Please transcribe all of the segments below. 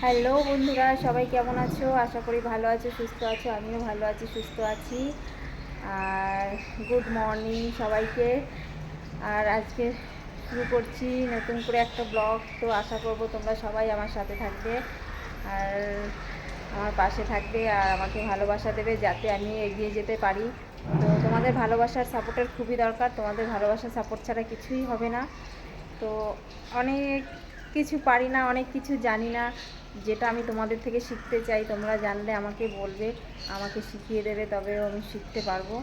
Hello বন্ধুরা, সবাই কেমন আছো? আশা করি ভালো আছো, সুস্থ আছো, আমিও ভালো আছি, সুস্থ আছি। আর গুড মর্নিং সবাইকে। আর আজকে শুরু করছি নতুন করে একটা ব্লগ তো আশা করব তোমরা সবাই আমার সাথে থাকবে। আর আমার পাশে থাকবে আর আমাকে ভালোবাসা দেবে যাতে আমি এগিয়ে যেতে পারি। তো তোমাদের ভালোবাসার সাপোর্টের খুবই দরকার, তোমাদের ভালোবাসার সাপোর্ট ছাড়া কিছুই হবে না। তো অনেক কিছু পারি না, অনেক কিছু জানি না। যেটা আমি তোমাদের থেকে শিখতে চাই, তোমরা জানলে আমাকে বলবে, আমাকে শিখিয়ে দেবে, তবেও আমি শিখতে পারব।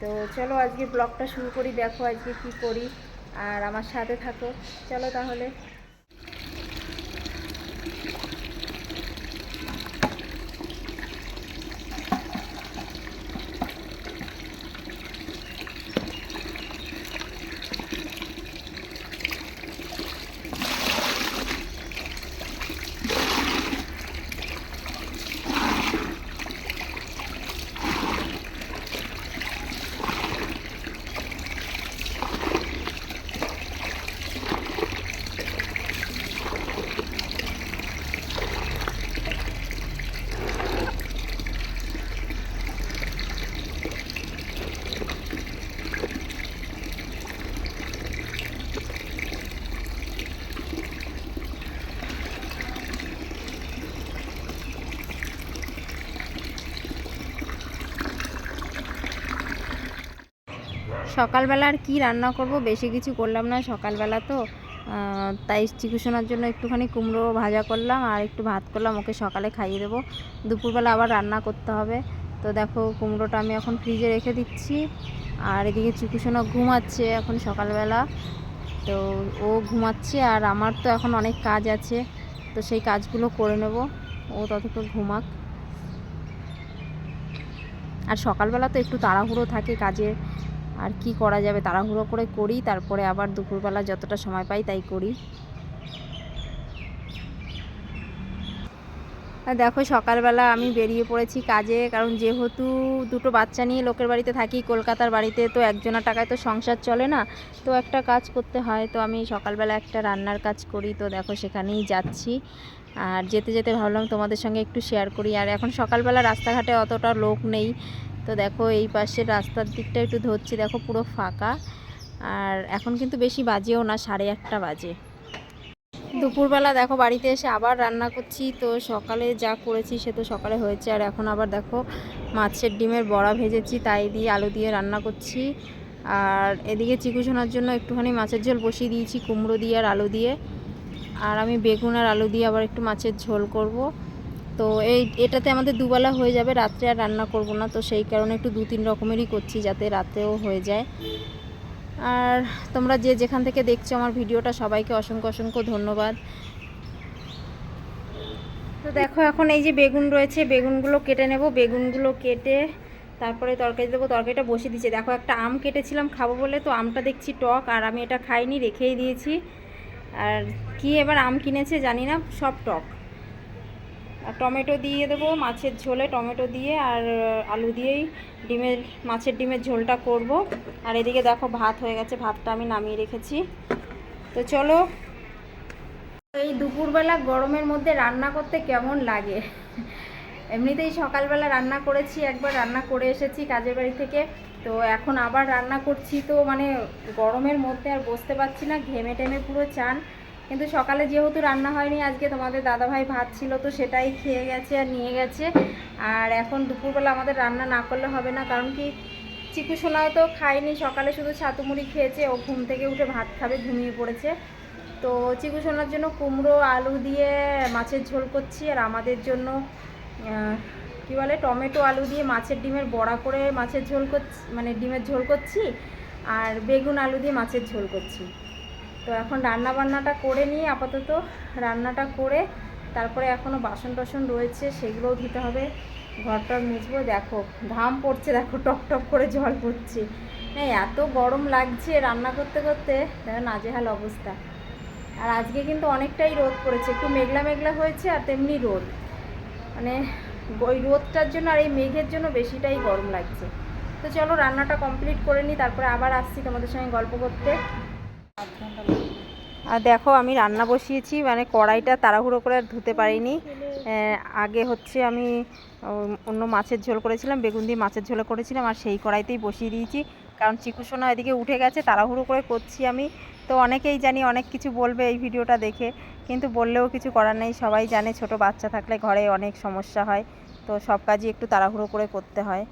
তো চলো আজকে ব্লগটা শুরু করি, দেখো আজকে কি করি, আর আমার সাথে থাকো। চলো তাহলে। সকালবেলা আর কি রান্না করব? বেশি কিছু করলাম না সকালবেলা তো। তাই চিকুসোনার জন্য একটুখানি কুমড়ো ভাজা করলাম আর একটু ভাত করলাম, ওকে সকালে খাইয়ে দেবো। দুপুরবেলা আবার রান্না করতে হবে। তো দেখো কুমড়োটা আমি এখন ফ্রিজে রেখে দিচ্ছি। আর এদিকে চিকুসোনা ঘুমাচ্ছে এখন সকালবেলা। তো ও ঘুমাচ্ছে আর আমার তো এখন অনেক কাজ আছে। তো সেই কাজগুলো করে নেব। ও ততক্ষণ ঘুমাক। আর সকালবেলা তো একটু তাড়াহুড়ো থাকে কাজে আর কি করা যাবে তাড়াহুড়ো করে করি, তারপরে আবার দুপুরবেলা যতটা সময় পাই তাই করি। দেখো সকালবেলা আমি বেরিয়ে পড়েছি কাজে, কারণ যেহেতু দুটো বাচ্চা নিয়ে লোকের বাড়িতে থাকি, কলকাতার বাড়িতে তো একজনের টাকায় তো সংসার চলে না, তো একটা কাজ করতে হয়। তো আমি সকালবেলা একটা রান্নার কাজ করি, তো দেখো সেখানেই যাচ্ছি। আর যেতে যেতে ভাবলাম তোমাদের সঙ্গে একটু শেয়ার করি। আর এখন সকালবেলা রাস্তাঘাটে অতটা লোক নেই তো দেখো এই পাশের রাস্তার দিকটা একটু ধরছি, দেখো পুরো ফাঁকা। আর এখন কিন্তু বেশি বাজেও না, সাড়ে আটটা বাজে। দুপুরবেলা দেখো বাড়িতে এসে আবার রান্না করছি, তো সকালে যা করেছি সে তো সকালে হয়েছে। আর এখন আবার দেখো মাছের ডিমের বড়া ভেজেছি, তাই দিয়ে আলু দিয়ে রান্না করছি। আর এদিকে চিকুসোনার জন্য একটুখানি মাছের ঝোল বসিয়ে দিয়েছি, কুমড়ো দিয়ে আর আলু দিয়ে। আর আমি বেগুন আর আলু দিয়ে আবার একটু মাছের ঝোল করব। তো এই, এটাতে আমাদের দুবেলা হয়ে যাবে, রাত্রে আর রান্না করব না, তো সেই কারণে একটু দু তিন রকমেরই করছি যাতে রাতেও হয়ে যায়। আর তোমরা যে যেখান থেকে দেখছ আমার ভিডিওটা, সবাইকে অসংখ্য অসংখ্য ধন্যবাদ। তো দেখো এখন এই যে বেগুন রয়েছে, বেগুনগুলো কেটে নেব, বেগুনগুলো কেটে তারপরে তরকারি দেবো, তরকারিটা বসিয়ে দিয়েছি দেখো একটা আম কেটেছিলাম খাব বলে, তো আমটা দেখছি টক, আর আমি এটা খাইনি, রেখেই দিয়েছি। আর কি এবার আম কিনেছে জানি না, সব টক। টমেটো দিয়ে দেবো, মাছের ঝোলে টমেটো দিয়ে আর আলু দিয়েই ডিমের, মাছের ডিমের ঝোলটা করব। আর এদিকে দেখো ভাত হয়ে গেছে, ভাতটা আমি নামিয়ে রেখেছি। তো চলো, এই দুপুরবেলা গরমের মধ্যে রান্না করতে কেমন লাগে? এমনিতেই সকালবেলা রান্না করেছি, একবার রান্না করে এসেছি কাজের বাড়ি থেকে। তো এখন আবার রান্না করছি, তো মানে গরমের মধ্যে আর বসতে পারছি না ঘেমে টেমে পুরো চান। কিন্তু সকালে যেহেতু রান্না হয়নি, আজকে তোমাদের দাদাভাই ভাত ছিল তো সেটাই খেয়ে গেছে আর নিয়ে গেছে। আর এখন দুপুরবেলা আমাদের রান্না না করলে হবে না, কারণ কি চিকু সোনাও তো খায়নি, সকালে শুধু ছাতু মুড়ি খেয়েছে, ও ঘুম থেকে উঠে ভাত খাবে, ঘুমিয়ে পড়েছে। তো চিকু সোনার জন্য কুমড়ো, আলু দিয়ে মাছের ঝোল করছি, আর আমাদের জন্য কি বলে, টমেটো, আলু দিয়ে মাছের ডিমের বড়া করে মাছের ঝোল করছি মানে ডিমের ঝোল করছি, আর বেগুন, আলু দিয়ে মাছের ঝোল করছি। তো এখন রান্না বান্নাটা করে নিয়ে আপাতত রান্নাটা করে তারপরে এখনও বাসন টাসন রয়েছে, সেগুলোও ধুতে হবে। ঘরটার মুছবো, দেখো, ঘাম পড়ছে, দেখো, টপ টপ করে জল পড়ছে। হ্যাঁ এত গরম লাগছে রান্না করতে করতে, দেখো নাজেহাল অবস্থা। আর আজকে কিন্তু অনেকটাই রোদ পড়েছে, একটু মেঘলা মেঘলা হয়েছে আর তেমনি রোদ। মানে ওই রোদটার জন্য আর এই মেঘের জন্য বেশিটাই গরম লাগছে। তো চলো রান্নাটা কমপ্লিট করে নিই, তারপরে আবার আসছি তোমাদের সঙ্গে গল্প করতে। আর দেখো, আমি রান্না বসিয়েছি মানে কড়াইটা তাড়াহুড়ো করে আর ধুতে পারিনি। আগে হচ্ছে আমি অন্য মাছের ঝোল করেছিলাম, বেগুন দিয়ে মাছের ঝোল করেছিলাম, আর সেই কড়াইতেই বসিয়ে দিয়েছি। কারণ চিকুসোনা এদিকে উঠে গেছে, তাড়াহুড়ো করে করছি আমি। তো অনেকেই জানি, অনেক কিছু বলবে এই ভিডিওটা দেখে, কিন্তু বললেও কিছু করার নেই। সবাই জানে, ছোট বাচ্চা থাকলে ঘরে অনেক সমস্যা হয়। তো সব কাজই একটু তাড়াহুড়ো করে করতে হয়।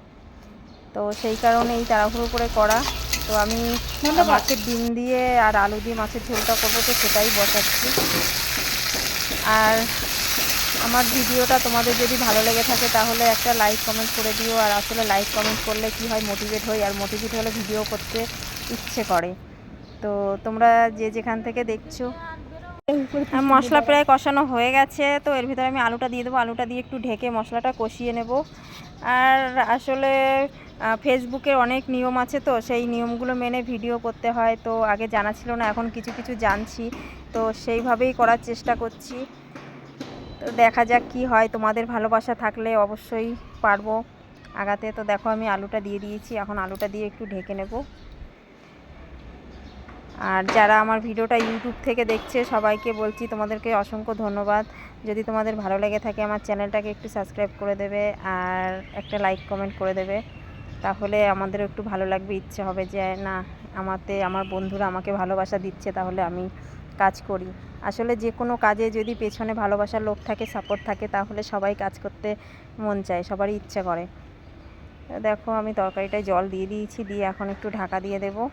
তো সেই কারণেই তাড়াহুড়ো করে করা। তো আমি মাছের ডিম দিয়ে আর আলু দিয়ে মাছের ঝোলটা করব তো সেটাই বসাচ্ছি। আর আমার ভিডিওটা তোমাদের যদি ভালো লেগে থাকে তাহলে একটা লাইক কমেন্ট করে দিও। আর আসলে লাইক কমেন্ট করলে কি হয় মোটিভেট হই। আর মোটিভেট হলে ভিডিও করতে ইচ্ছে করে। তো তোমরা যে যেখান থেকে দেখছ মশলা প্রায় কষানো হয়ে গেছে তো এর ভিতরে আমি আলুটা দিয়ে দেবো। আলুটা দিয়ে একটু ঢেকে মশলাটা কষিয়ে নেব। আর আসলে ফেসবুকের অনেক নিয়ম আছে তো সেই নিয়মগুলো মেনে ভিডিও করতে হয়। তো আগে জানা ছিল না এখন কিছু কিছু জানছি। তো সেইভাবেই করার চেষ্টা করছি। তো দেখা যাক কি হয়। তোমাদের ভালোবাসা থাকলে অবশ্যই পারব আগাতে। তো দেখো আমি আলুটা দিয়ে দিয়েছি। এখন আলুটা দিয়ে একটু ঢেকে নেব। আর যারা আমার ভিডিওটা ইউটিউব থেকে দেখছে, সবাইকে বলছি তোমাদেরকে অসংখ্য ধন্যবাদ। যদি তোমাদের ভালো লেগে থাকে, আমার চ্যানেলটাকে একটু সাবস্ক্রাইব করে দেবে আর একটা লাইক কমেন্ট করে দেবে। তাহলে আমাদের একটু ভালো লাগবে, ইচ্ছে হবে যে, না, আমাতে, আমার বন্ধুরা আমাকে ভালোবাসা দিচ্ছে, তাহলে আমি কাজ করি। আসলে যে কোনো কাজে যদি পেছনে ভালোবাসার লোক থাকে সাপোর্ট থাকে, তাহলে সবাই কাজ করতে মন চায়, সবারই ইচ্ছে করে। দেখো, আমি তরকারিটায় জল দিয়ে দিয়েছি, দিয়ে এখন একটু ঢাকা দিয়ে দেবো।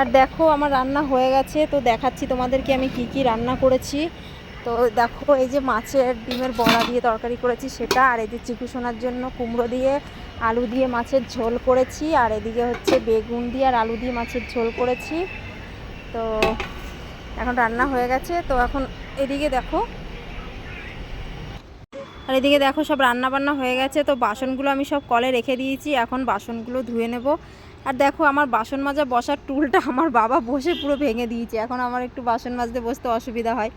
আর দেখো, আমার রান্না হয়ে গেছে, তো দেখাচ্ছি তোমাদেরকে আমি কি কি রান্না করেছি। তো দেখো, এই যে মাছের ডিমের বড়া দিয়ে তরকারি করেছি সেটা, আর এই যে চিকু সোনার জন্য কুমড়ো দিয়ে আলু দিয়ে মাছের ঝোল করেছি, আর এদিকে হচ্ছে বেগুন দিয়ে আর আলু দিয়ে মাছের ঝোল করেছি। তো এখন রান্না হয়ে গেছে, তো এখন এদিকে দেখো। আর এদিকে দেখো, সব রান্না বান্না হয়ে গেছে, তো বাসনগুলো আমি সব কলে রেখে দিয়েছি, এখন বাসনগুলো ধুয়ে নেব। আর দেখো, আমার বাসন মাজা বসার টুলটা আমার বাবা বসে পুরো ভেঙে দিয়েছে। এখন আমার একটু বাসন মাজতে বসতে অসুবিধা হয়।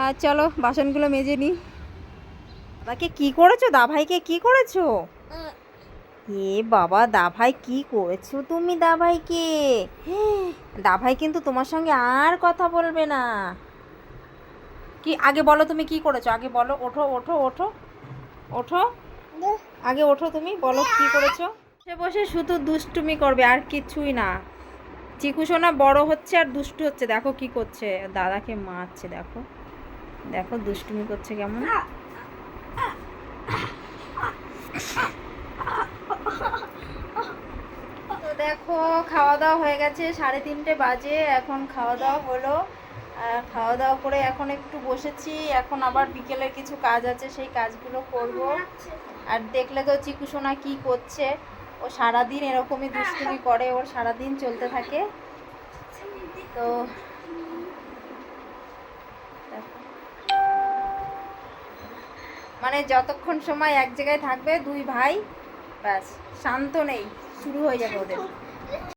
আর চলো, বাসনগুলো মেজে নিই দাদাকে কি করেছ? দাভাইকে কি করেছ? এ বাবা, দাভাই কি করেছ তুমি দাভাইকে? দাভাই কিন্তু তোমার সঙ্গে আর কথা বলবে না। কি, আগে বলো তুমি কি করেছ? আগে বলো, ওঠো ওঠো ওঠো। ওঠো। আগে ওঠো তুমি, বলো কি করেছ? বসে বসে শুধু দুষ্টুমি করবে, আর কিছুই না। চিকু সোনা বড় হচ্ছে আর দুষ্টু হচ্ছে। দেখো কি করছে। দাদাকে মারছে, দেখো। দেখো দুষ্টুমি করছে কেমন। তো দেখো খাওয়া দাওয়া হয়ে গেছে। সাড়ে তিনটে বাজে, এখন খাওয়া দাওয়া হলো। খাওয়া দাওয়া করে এখন একটু বসেছি। এখন আবার বিকেলের কিছু কাজ আছে, সেই কাজগুলো করব। আর দেখলে তো চিকু সোনা কি করছে। ও সারাদিন এরকমই দুষ্টুমি করে, ওর সারাদিন চলতে থাকে। তো মানে যতক্ষণ সময় এক জায়গায় থাকবে, দুই ভাই, ব্যাস, শান্ত নেই, শুরু হয়ে যাবে ওদের।